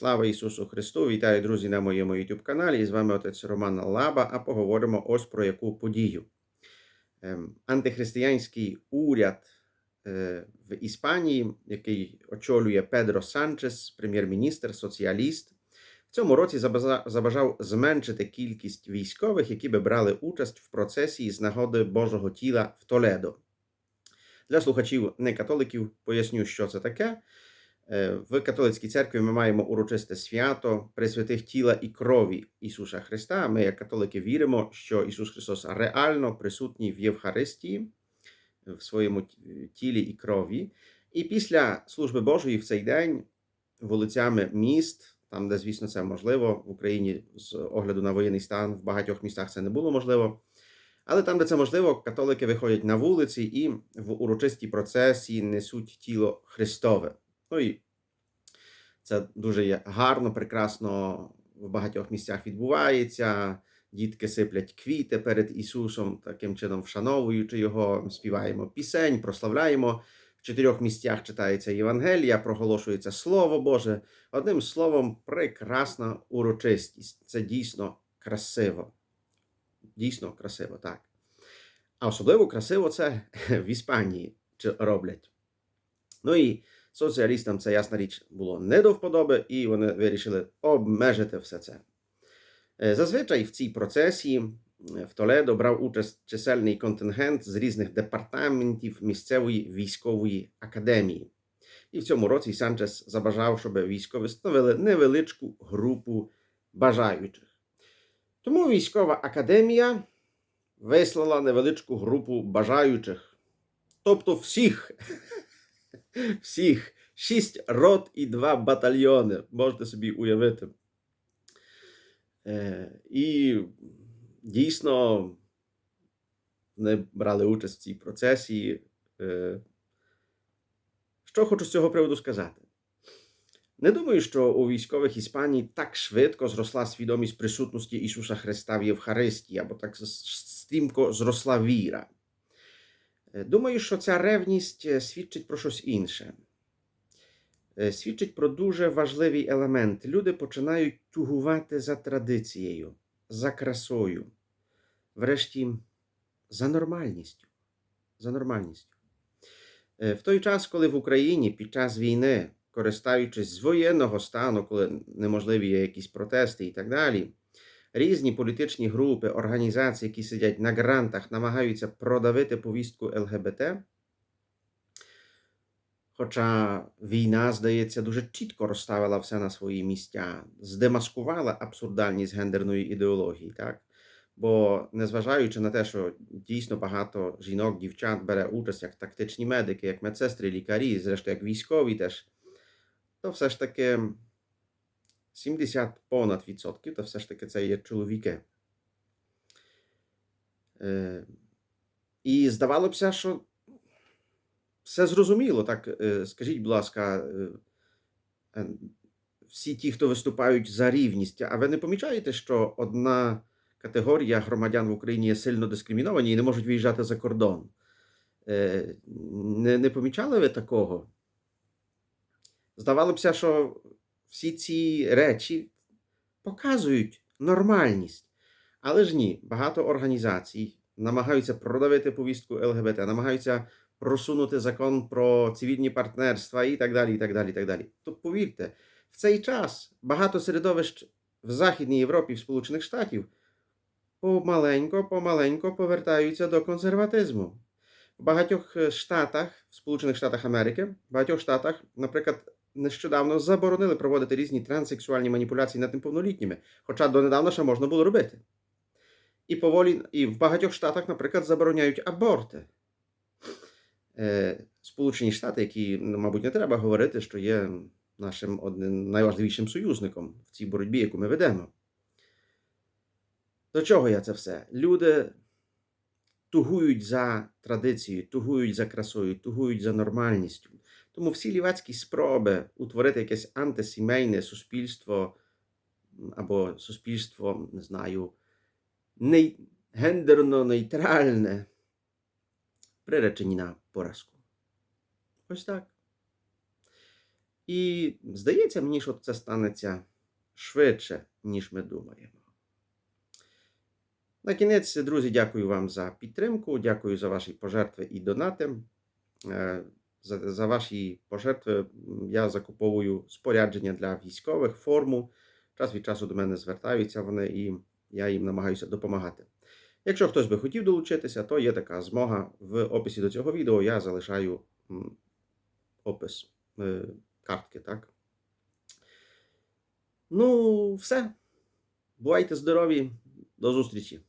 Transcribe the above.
Слава Ісусу Христу! Вітаю, друзі, на моєму YouTube каналі. І з вами отець Роман Лаба. А поговоримо ось про яку подію. Ем, Антихристиянський уряд е, в Іспанії, який очолює Педро Санчес, прем'єр-міністр, соціаліст, в цьому році забажав зменшити кількість військових, які би брали участь в процесі з нагоди Божого тіла в Толедо. Для слухачів не-католиків поясню, що це таке. Е, В католицькій церкві ми маємо урочисте свято присвятих тіла і крові Ісуса Христа. Ми, як католики, віримо, що Ісус Христос реально присутній в Євхаристії, в своєму тілі і крові. І після служби Божої в цей день вулицями міст, там, де, звісно, це можливо, в Україні з огляду на воєнний стан в багатьох містах це не було можливо. Але там, де це можливо, католики виходять на вулиці і в урочистій процесії несуть тіло Христове. Ну і це дуже гарно, прекрасно в багатьох місцях відбувається. Дітки сиплять квіти перед Ісусом, таким чином вшановуючи його, співаємо пісень, прославляємо. В чотирьох місцях читається Євангелія, проголошується Слово Боже. Одним словом, прекрасна урочистість. Це дійсно красиво. Дійсно красиво, так. А особливо красиво це в Іспанії роблять. Ну і соціалістам це ясна річ було не до вподоби, і вони вирішили обмежити все це. Е, Зазвичай в цій процесії е, в Толедо брав участь чисельний контингент з різних департаментів місцевої військової академії. І в цьому році Санчес забажав, щоб військові становили невеличку групу бажаючих. Тому військова академія вислала невеличку групу бажаючих, тобто всіх всіх шість рот і два батальйони. Можете собі уявити. Е, і дійсно вони брали участь в цій процесі. Е, що хочу з цього приводу сказати? Не думаю, що у військових Іспанії так швидко зросла свідомість присутності Ісуса Христа в Євхаристії, або так стрімко зросла віра. Е, Думаю, що ця ревність е, свідчить про щось інше. Е, Свідчить про дуже важливий елемент. Люди починають тугувати за традицією, за красою, врешті, за нормальністю. За нормальністю. В той час, коли в Україні під час війни, користуючись з воєнного стану, коли неможливі є якісь протести і так далі, різні політичні групи, організації, які сидять на грантах, намагаються продавити повістку ЛГБТ. Хоча війна, здається, дуже чітко розставила все на свої місця, здемаскувала абсурдальність гендерної ідеології, так? Бо незважаючи на те, що дійсно багато жінок, дівчат бере участь як тактичні медики, як медсестри, лікарі, зрештою як військові теж, то все ж таки 70 понад відсотків, то все ж таки це є чоловіки. Е, і здавалося що все зрозуміло. Так, е, скажіть, будь ласка, е, всі ті, хто виступають за рівність, а ви не помічаєте, що одна категорія громадян в Україні є сильно дискриміновані і не можуть виїжджати за кордон? Не, не помічали ви такого? Здавалося б, що всі ці речі показують нормальність. Але ж ні, багато організацій намагаються продавити повістку ЛГБТ, намагаються просунути закон про цивільні партнерства і так далі. і так далі, і так далі. То повірте, в цей час багато середовищ в Західній Європі, в Сполучених Штатів помаленько, помаленько повертаються до консерватизму. В багатьох е, штатах, в Сполучених Штатах Америки, в багатьох штатах, наприклад, нещодавно заборонили проводити різні транссексуальні маніпуляції над неповнолітніми, хоча донедавна ще можна було робити. І поволі, і в багатьох штатах, наприклад, забороняють аборти. Е, Сполучені Штати, які, ну, мабуть, не треба говорити, що є нашим одним найважливішим союзником в цій боротьбі, яку ми ведемо. До чого я це все? Люди тугують за традицією, тугують за красою, тугують за нормальністю. Тому всі лівацькі спроби утворити якесь антисімейне суспільство або суспільство, не знаю, не, гендерно-нейтральне, приречені на поразку. Ось так. І здається мені, що це станеться швидше, ніж ми думаємо. На кінець, друзі, дякую вам за підтримку, дякую за ваші пожертви і донати. Е, За, за ваші пожертви я закуповую спорядження для військових, форму. Час від часу до мене звертаються вони, і я їм намагаюся допомагати. Якщо хтось би хотів долучитися, то є така змога. В описі до цього відео я залишаю опис е, картки, так? Ну, все. Бувайте здорові, до зустрічі!